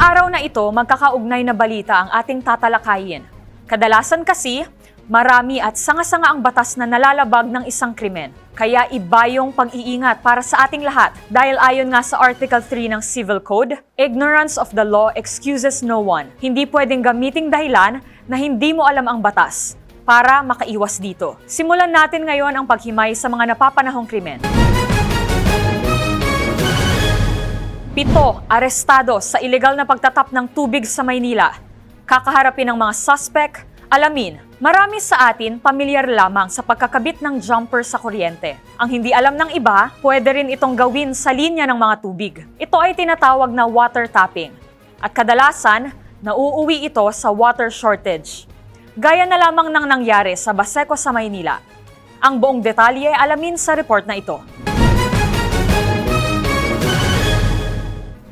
Araw na ito, magkakaugnay na balita ang ating tatalakayin. Kadalasan kasi, marami at sanga-sanga ang batas na nalalabag ng isang krimen. Kaya iba yung pag-iingat para sa ating lahat dahil ayon nga sa Article 3 ng Civil Code, ignorance of the law excuses no one. Hindi pwedeng gamiting dahilan na hindi mo alam ang batas para makaiwas dito. Simulan natin ngayon ang paghimay sa mga napapanahong krimen. Pito, arestado sa ilegal na pagtatap ng tubig sa Maynila. Kakaharapin ng mga suspect, alamin, marami sa atin pamilyar lamang sa pagkakabit ng jumper sa kuryente. Ang hindi alam ng iba, pwede rin itong gawin sa linya ng mga tubig. Ito ay tinatawag na water tapping. At kadalasan, nauuwi ito sa water shortage. Gaya na lamang ng nangyari sa Baseco sa Maynila. Ang buong detalye alamin sa report na ito.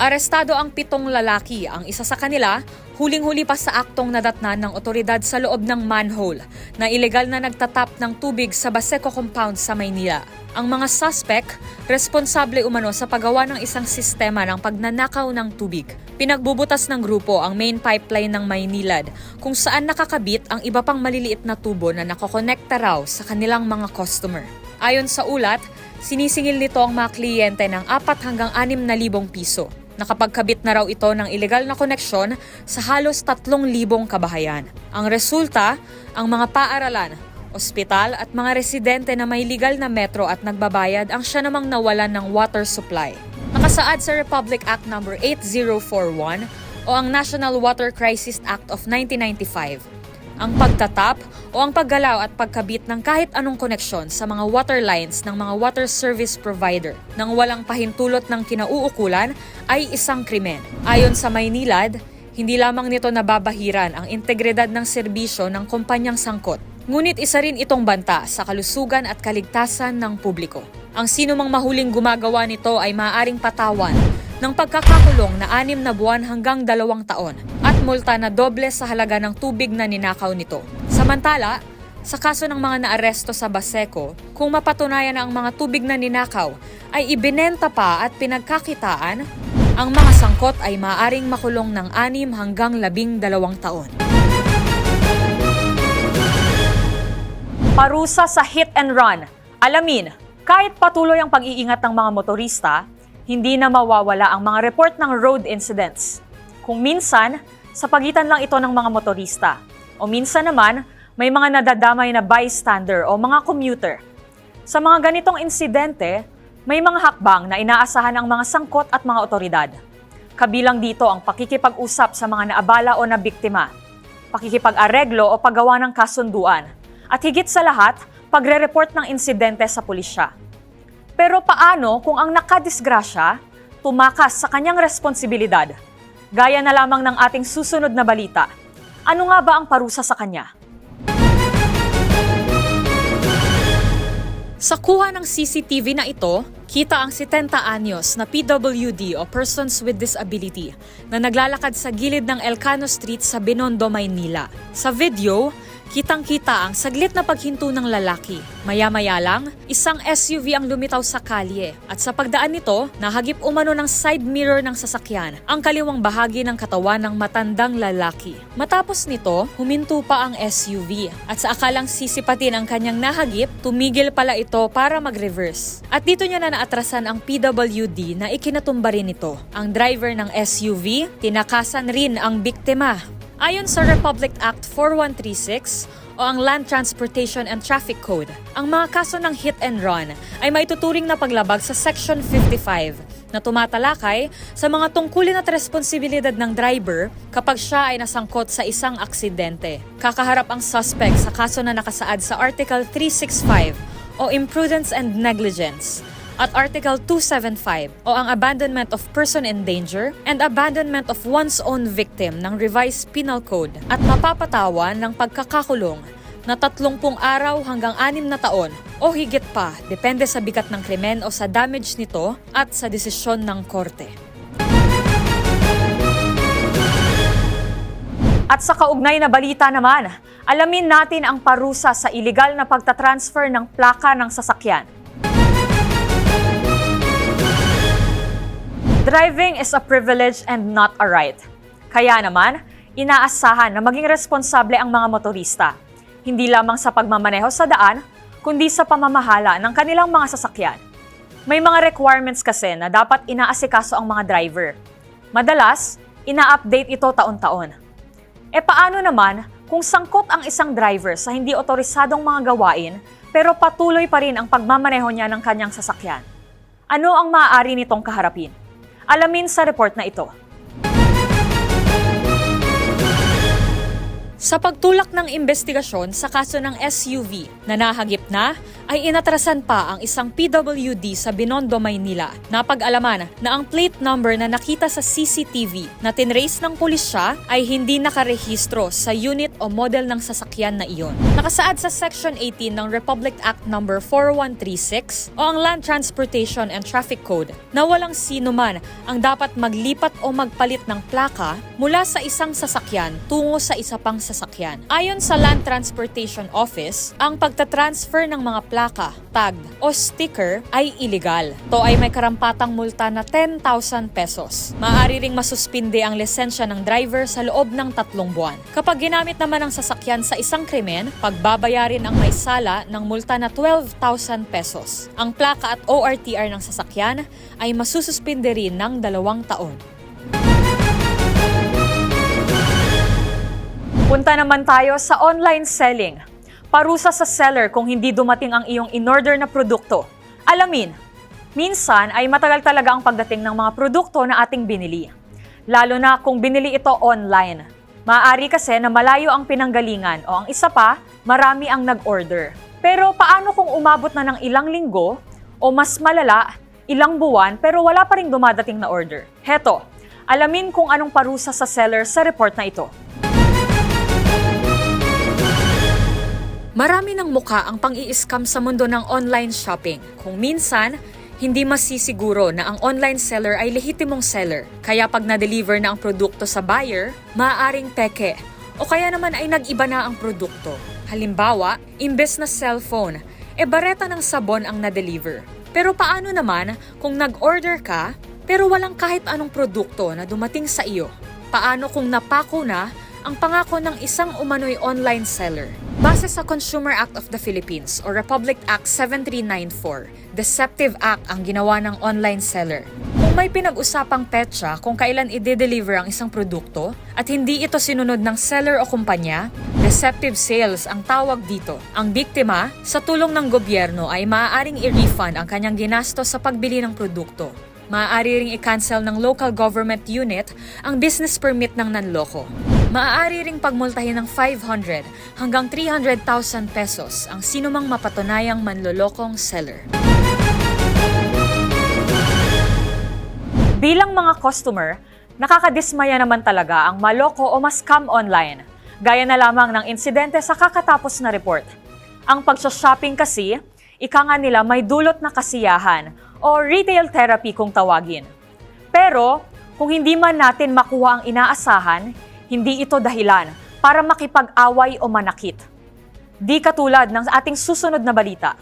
Arestado ang pitong lalaki. Ang isa sa kanila, huling-huli pa sa aktong nadatnan ng otoridad sa loob ng manhole na ilegal na nagtatap ng tubig sa Baseco Compound sa Maynila. Ang mga suspect, responsable umano sa paggawa ng isang sistema ng pagnanakaw ng tubig. Pinagbubutas ng grupo ang main pipeline ng Maynilad kung saan nakakabit ang iba pang maliliit na tubo na nakokonekta raw sa kanilang mga customer. Ayon sa ulat, sinisingil nito ang mga kliyente ng 4 hanggang 6 na libong piso. Nakapagkabit na raw ito ng ilegal na koneksyon sa halos 3,000 kabahayan. Ang resulta, ang mga paaralan, ospital at mga residente na may legal na metro at nagbabayad ang siya namang nawalan ng water supply. Nakasaad sa Republic Act No. 8041 o ang National Water Crisis Act of 1995 ang pagtatap o ang paggalaw at pagkabit ng kahit anong koneksyon sa mga water lines ng mga water service provider nang walang pahintulot ng kinauukulan ay isang krimen. Ayon sa Maynilad, hindi lamang nito nababahiran ang integridad ng serbisyo ng kumpanyang sangkot, ngunit isa rin itong banta sa kalusugan at kaligtasan ng publiko. Ang sino mang mahuling gumagawa nito ay maaaring patawan ng pagkakakulong na anim na buwan hanggang dalawang taon at multa na doble sa halaga ng tubig na ninakaw nito. Samantala, sa kaso ng mga naaresto sa Baseco, kung mapatunayan na ang mga tubig na ninakaw ay ibinenta pa at pinagkakitaan, ang mga sangkot ay maaring makulong ng anim hanggang labing dalawang taon. Parusa sa hit and run. Alamin, kahit patuloy ang pag-iingat ng mga motorista, hindi na mawawala ang mga report ng road incidents. Kung minsan, sa pagitan lang ito ng mga motorista. O minsan naman, may mga nadadamay na bystander o mga commuter. Sa mga ganitong insidente, may mga hakbang na inaasahan ng mga sangkot at mga otoridad. Kabilang dito ang pakikipag-usap sa mga naabala o nabiktima, pakikipag-areglo o paggawa ng kasunduan, at higit sa lahat, pagre-report ng insidente sa pulisya. Pero paano kung ang nakadisgrasya tumakas sa kanyang responsibilidad? Gaya na lamang ng ating susunod na balita. Ano nga ba ang parusa sa kanya? Sa kuha ng CCTV na ito, kita ang 70 anyos na PWD o Persons with Disability na naglalakad sa gilid ng Elcano Street sa Binondo, Maynila. Sa video, kitang-kita ang saglit na paghinto ng lalaki. Maya-maya lang, isang SUV ang lumitaw sa kalye at sa pagdaan nito, nahagip umano ng side mirror ng sasakyan ang kaliwang bahagi ng katawan ng matandang lalaki. Matapos nito, huminto pa ang SUV at sa akalang sisipatin ang kanyang nahagip, tumigil pala ito para mag-reverse. At dito niya na naatrasan ang PWD na ikinatumba rin ito. Ang driver ng SUV, tinakasan rin ang biktima Ayon sa Republic Act 4136 o ang Land Transportation and Traffic Code, ang mga kaso ng hit and run ay may tuturing na paglabag sa Section 55 na tumatalakay sa mga tungkulin at responsibilidad ng driver kapag siya ay nasangkot sa isang aksidente. Kakaharap ang suspect sa kaso na nakasaad sa Article 365 o Imprudence and Negligence at Article 275 o ang abandonment of person in danger and abandonment of one's own victim ng Revised Penal Code at mapapatawan ng pagkakakulong na 30 araw hanggang 6 na taon o higit pa depende sa bigat ng krimen o sa damage nito at sa desisyon ng korte. At sa kaugnay na balita naman, alamin natin ang parusa sa iligal na pagtatransfer ng plaka ng sasakyan. Driving is a privilege and not a right. Kaya naman, inaasahan na maging responsable ang mga motorista. Hindi lamang sa pagmamaneho sa daan, kundi sa pamamahala ng kanilang mga sasakyan. May mga requirements kasi na dapat inaasikaso ang mga driver. Madalas, ina-update ito taon-taon. E paano naman kung sangkot ang isang driver sa hindi otorisadong mga gawain pero patuloy pa rin ang pagmamaneho niya ng kanyang sasakyan? Ano ang maaari nitong kaharapin? Alamin sa report na ito. Sa pagtulak ng investigasyon sa kaso ng SUV na nahagip na, ay inatrasan pa ang isang PWD sa Binondo, Maynila. Napag-alaman na ang plate number na nakita sa CCTV na tinrace ng pulisya ay hindi nakarehistro sa unit o model ng sasakyan na iyon. Nakasaad sa Section 18 ng Republic Act No. 4136 o ang Land Transportation and Traffic Code na walang sino man ang dapat maglipat o magpalit ng plaka mula sa isang sasakyan tungo sa isa pang sasakyan. Ayon sa Land Transportation Office, ang pagtatransfer ng mga plaka, tag o sticker ay illegal. To ay may karampatang multa na 10,000 pesos. Maaari ring masuspinde ang lisensya ng driver sa loob ng tatlong buwan. Kapag ginamit naman ang sasakyan sa isang krimen, pagbabayarin ang may sala ng multa na 12,000 pesos. Ang plaka at ORTR ng sasakyan ay masususpinde rin ng dalawang taon. Punta naman tayo sa online selling. Parusa sa seller kung hindi dumating ang iyong in-order na produkto. Alamin, minsan ay matagal talaga ang pagdating ng mga produkto na ating binili. Lalo na kung binili ito online. Maaari kasi na malayo ang pinanggalingan o ang isa pa, marami ang nag-order. Pero paano kung umabot na ng ilang linggo o mas malala, ilang buwan pero wala pa ring dumadating na order? Heto, alamin kung anong parusa sa seller sa report na ito. Marami ng muka ang pang-i-scam sa mundo ng online shopping. Kung minsan, hindi masisiguro na ang online seller ay lehitimong seller. Kaya pag na-deliver na ang produkto sa buyer, maaaring peke. O kaya naman ay nag-iba na ang produkto. Halimbawa, imbes na cellphone, e bareta ng sabon ang na-deliver. Pero paano naman kung nag-order ka pero walang kahit anong produkto na dumating sa iyo? Paano kung napako na ang pangako ng isang umano'y online seller. Base sa Consumer Act of the Philippines o Republic Act 7394, Deceptive Act ang ginawa ng online seller. Kung may pinag-usapang petsa kung kailan i-deliver ang isang produkto at hindi ito sinunod ng seller o kumpanya, deceptive sales ang tawag dito. Ang biktima, sa tulong ng gobyerno ay maaaring i-refund ang kanyang ginasto sa pagbili ng produkto maaari ring i-cancel ng local government unit ang business permit ng nanloko. Maaari ring pagmultahin ng 500 hanggang 300,000 pesos ang sinumang mapatunayang manlolokong seller. Bilang mga customer, nakakadismaya naman talaga ang maloko o mascam online. Gaya na lamang ng insidente sa kakatapos na report. Ang pagsha-shopping kasi, ika nga nila may dulot na kasiyahan o retail therapy kung tawagin. Pero kung hindi man natin makuha ang inaasahan, hindi ito dahilan para makipag-away o manakit. Di katulad ng ating susunod na balita.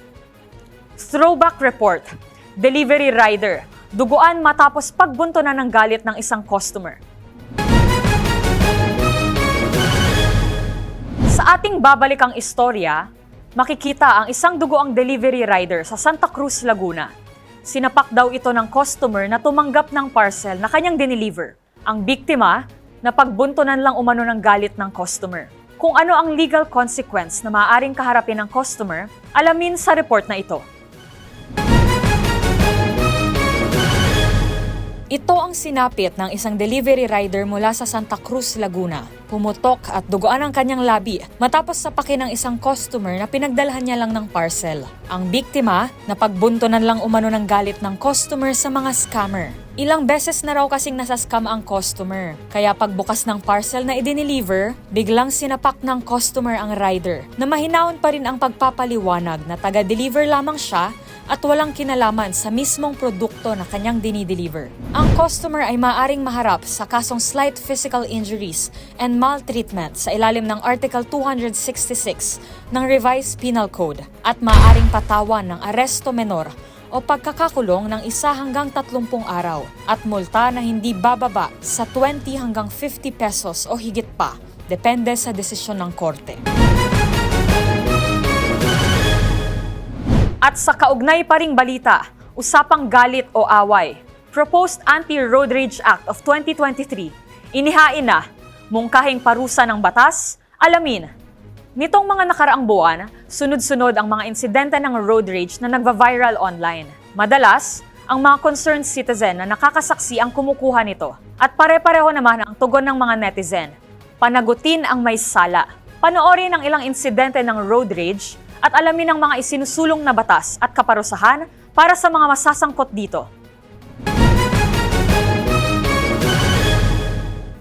Throwback report, delivery rider, duguan matapos pagbunto na ng galit ng isang customer. Sa ating babalik ang istorya, makikita ang isang dugoang delivery rider sa Santa Cruz, Laguna Sinapak daw ito ng customer na tumanggap ng parcel na kanyang dineliver. Ang biktima, na pagbuntunan lang umano ng galit ng customer. Kung ano ang legal consequence na maaaring kaharapin ng customer, alamin sa report na ito. Ito ang sinapit ng isang delivery rider mula sa Santa Cruz, Laguna. Pumutok at duguan ang kanyang labi matapos sapakin ng isang customer na pinagdalhan niya lang ng parcel. Ang biktima, napagbuntunan lang umano ng galit ng customer sa mga scammer. Ilang beses na raw kasing nasa-scam ang customer. Kaya pagbukas ng parcel na i-deliver, biglang sinapak ng customer ang rider na mahinahon pa rin ang pagpapaliwanag na taga-deliver lamang siya at walang kinalaman sa mismong produkto na kanyang dinideliver. Ang customer ay maaring maharap sa kasong slight physical injuries and maltreatment sa ilalim ng Article 266 ng Revised Penal Code at maaring patawan ng aresto menor o pagkakakulong ng isa hanggang 30 araw at multa na hindi bababa sa 20 hanggang 50 pesos o higit pa, depende sa desisyon ng korte. At sa kaugnay pa ring balita, usapang galit o away. Proposed Anti-Road Rage Act of 2023, inihain na, mungkahing parusa ng batas, alamin. Nitong mga nakaraang buwan, sunod-sunod ang mga insidente ng road rage na nagva-viral online. Madalas, ang mga concerned citizen na nakakasaksi ang kumukuha nito. At pare-pareho naman ang tugon ng mga netizen. Panagutin ang may sala. Panoorin ang ilang insidente ng road rage at alamin ang mga isinusulong na batas at kaparusahan para sa mga masasangkot dito.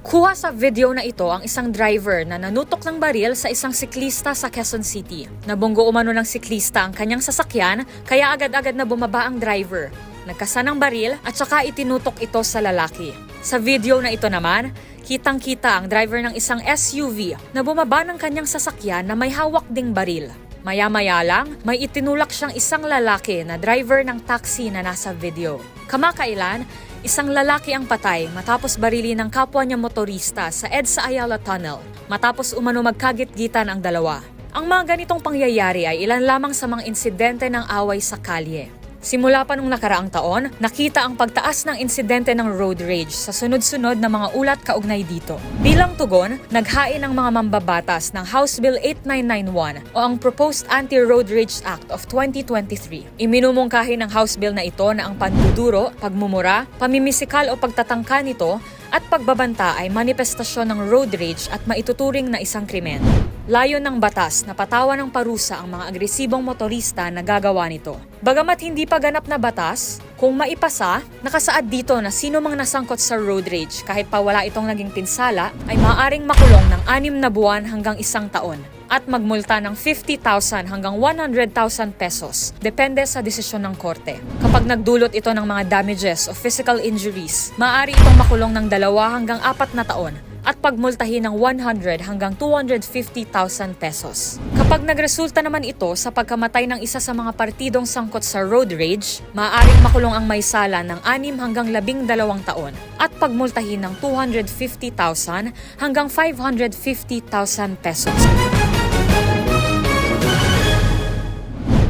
Kuha sa video na ito ang isang driver na nanutok ng baril sa isang siklista sa Quezon City. Nabunggo umano ng siklista ang kanyang sasakyan kaya agad-agad na bumaba ang driver. Nagkasa ng baril at saka itinutok ito sa lalaki. Sa video na ito naman, kitang-kita ang driver ng isang SUV na bumaba ng kanyang sasakyan na may hawak ding baril. Maya-maya lang, may itinulak siyang isang lalaki na driver ng taxi na nasa video. Kamakailan, isang lalaki ang patay matapos barili ng kapwa niya motorista sa EDSA Ayala Tunnel matapos umano magkagit-gitan ang dalawa. Ang mga ganitong pangyayari ay ilan lamang sa mga insidente ng away sa kalye. Simula pa nung nakaraang taon, nakita ang pagtaas ng insidente ng road rage sa sunod-sunod na mga ulat kaugnay dito. Bilang tugon, naghain ang mga mambabatas ng House Bill 8991 o ang Proposed Anti-Road Rage Act of 2023. Iminumungkahi ng House Bill na ito na ang panduduro, pagmumura, pamimisikal o pagtatangka nito at pagbabanta ay manifestasyon ng road rage at maituturing na isang krimen. Layon ng batas na patawan ng parusa ang mga agresibong motorista na gagawa nito. Bagamat hindi pa ganap na batas, kung maipasa, nakasaad dito na sino mang nasangkot sa road rage kahit pa wala itong naging pinsala ay maaaring makulong ng anim na buwan hanggang isang taon at magmulta ng 50,000 hanggang 100,000 pesos, depende sa desisyon ng korte. Kapag nagdulot ito ng mga damages o physical injuries, maaari itong makulong ng dalawa hanggang apat na taon at pagmultahin ng 100 hanggang 250,000 pesos. Kapag nagresulta naman ito sa pagkamatay ng isa sa mga partidong sangkot sa road rage, maaaring makulong ang may sala ng 6 hanggang 12 taon at pagmultahin ng 250,000 hanggang 550,000 pesos.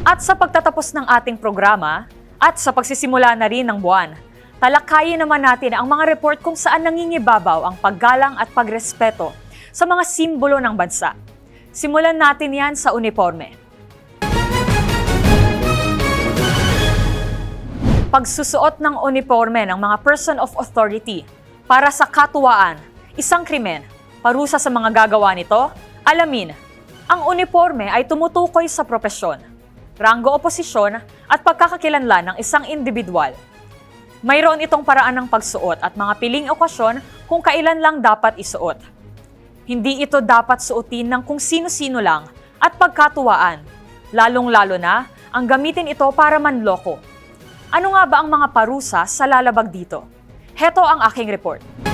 At sa pagtatapos ng ating programa, at sa pagsisimula na rin ng buwan, talakayin naman natin ang mga report kung saan nangingibabaw ang paggalang at pagrespeto sa mga simbolo ng bansa. Simulan natin yan sa uniforme. Pagsusuot ng uniforme ng mga person of authority para sa katuwaan, isang krimen, parusa sa mga gagawa nito, alamin, ang uniforme ay tumutukoy sa propesyon, ranggo o posisyon at pagkakakilanlan ng isang individual. Mayroon itong paraan ng pagsuot at mga piling okasyon kung kailan lang dapat isuot. Hindi ito dapat suotin ng kung sino-sino lang at pagkatuwaan, lalong-lalo na ang gamitin ito para manloko. Ano nga ba ang mga parusa sa lalabag dito? Heto ang aking report.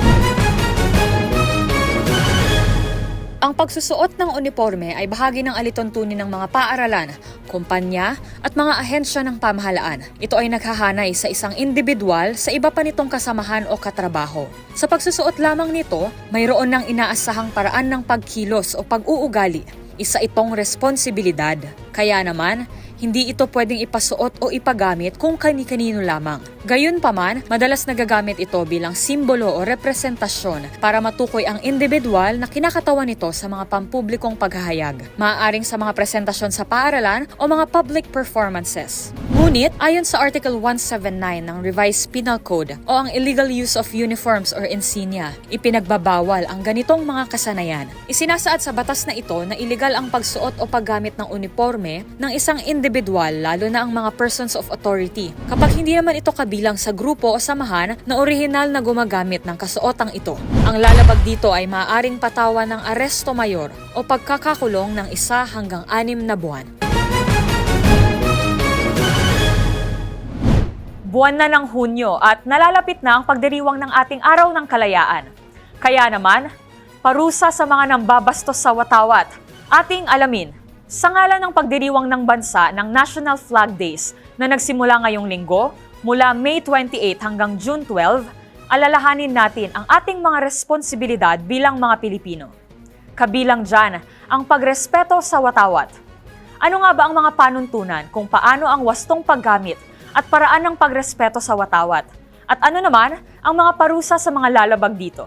Ang pagsusuot ng uniforme ay bahagi ng alituntunin ng mga paaralan, kumpanya at mga ahensya ng pamahalaan. Ito ay naghahanay sa isang individual sa iba pa nitong kasamahan o katrabaho. Sa pagsusuot lamang nito, mayroon ng inaasahang paraan ng pagkilos o pag-uugali. Isa itong responsibilidad. Kaya naman, hindi ito pwedeng ipasuot o ipagamit kung kani-kanino lamang. Gayunpaman, madalas nagagamit ito bilang simbolo o representasyon para matukoy ang individual na kinakatawan nito sa mga pampublikong paghahayag. Maaaring sa mga presentasyon sa paaralan o mga public performances. Ngunit, ayon sa Article 179 ng Revised Penal Code o ang illegal use of uniforms or insignia, ipinagbabawal ang ganitong mga kasanayan. Isinasaad sa batas na ito na illegal ang pagsuot o paggamit ng uniforme ng isang individual lalo na ang mga persons of authority kapag hindi naman ito kabilang sa grupo o samahan na orihinal na gumagamit ng kasuotang ito. Ang lalabag dito ay maaaring patawan ng aresto mayor o pagkakakulong ng isa hanggang anim na buwan. Buwan na ng Hunyo at nalalapit na ang pagdiriwang ng ating Araw ng Kalayaan. Kaya naman, parusa sa mga nambabastos sa watawat, ating alamin sa ngalan ng pagdiriwang ng bansa ng National Flag Days na nagsimula ngayong linggo mula May 28 hanggang June 12, alalahanin natin ang ating mga responsibilidad bilang mga Pilipino. Kabilang dyan ang pagrespeto sa watawat. Ano nga ba ang mga panuntunan kung paano ang wastong paggamit at paraan ng pagrespeto sa watawat? At ano naman ang mga parusa sa mga lalabag dito?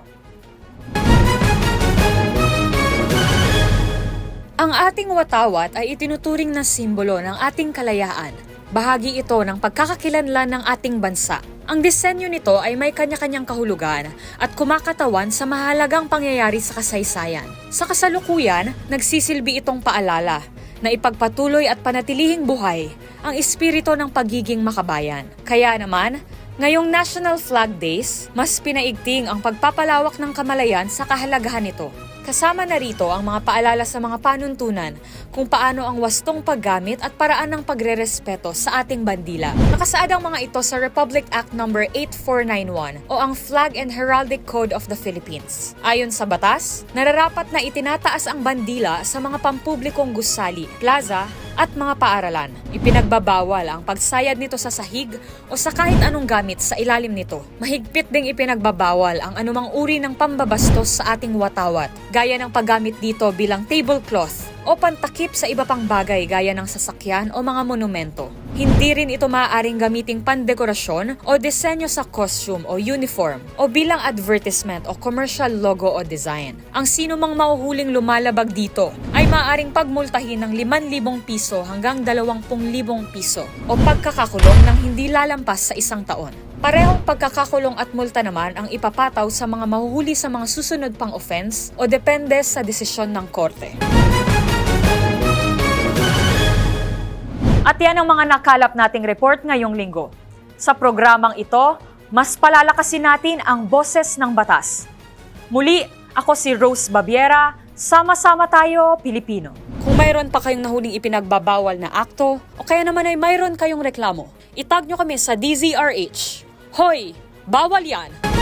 Ang ating watawat ay itinuturing na simbolo ng ating kalayaan. Bahagi ito ng pagkakakilanlan ng ating bansa. Ang disenyo nito ay may kanya-kanyang kahulugan at kumakatawan sa mahalagang pangyayari sa kasaysayan. Sa kasalukuyan, nagsisilbi itong paalala na ipagpatuloy at panatilihing buhay ang espiritu ng pagiging makabayan. Kaya naman, ngayong National Flag Days, mas pinaigting ang pagpapalawak ng kamalayan sa kahalagahan nito. Kasama na rito ang mga paalala sa mga panuntunan kung paano ang wastong paggamit at paraan ng pagrerespeto sa ating bandila. Nakasaad ang mga ito sa Republic Act No. 8491 o ang Flag and Heraldic Code of the Philippines. Ayon sa batas, nararapat na itinataas ang bandila sa mga pampublikong gusali, plaza, at mga paaralan. Ipinagbabawal ang pagsayad nito sa sahig o sa kahit anong gamit sa ilalim nito. Mahigpit ding ipinagbabawal ang anumang uri ng pambabastos sa ating watawat, gaya ng paggamit dito bilang tablecloth o pantakip sa iba pang bagay gaya ng sasakyan o mga monumento. Hindi rin ito maaaring gamiting pandekorasyon o disenyo sa costume o uniform o bilang advertisement o commercial logo o design. Ang sino mang mauhuling lumalabag dito ay maaaring pagmultahin ng 5,000 piso hanggang 20,000 piso o pagkakakulong ng hindi lalampas sa isang taon. Parehong pagkakakulong at multa naman ang ipapataw sa mga mahuhuli sa mga susunod pang offense o depende sa desisyon ng korte. At yan ang mga nakalap nating report ngayong linggo. Sa programang ito, mas palalakasin natin ang boses ng batas. Muli, ako si Rose Babiera, sama-sama tayo, Pilipino. Kung mayroon pa kayong nahuling ipinagbabawal na akto, o kaya naman ay mayroon kayong reklamo, itag nyo kami sa DZRH. Hoy! Bawal yan!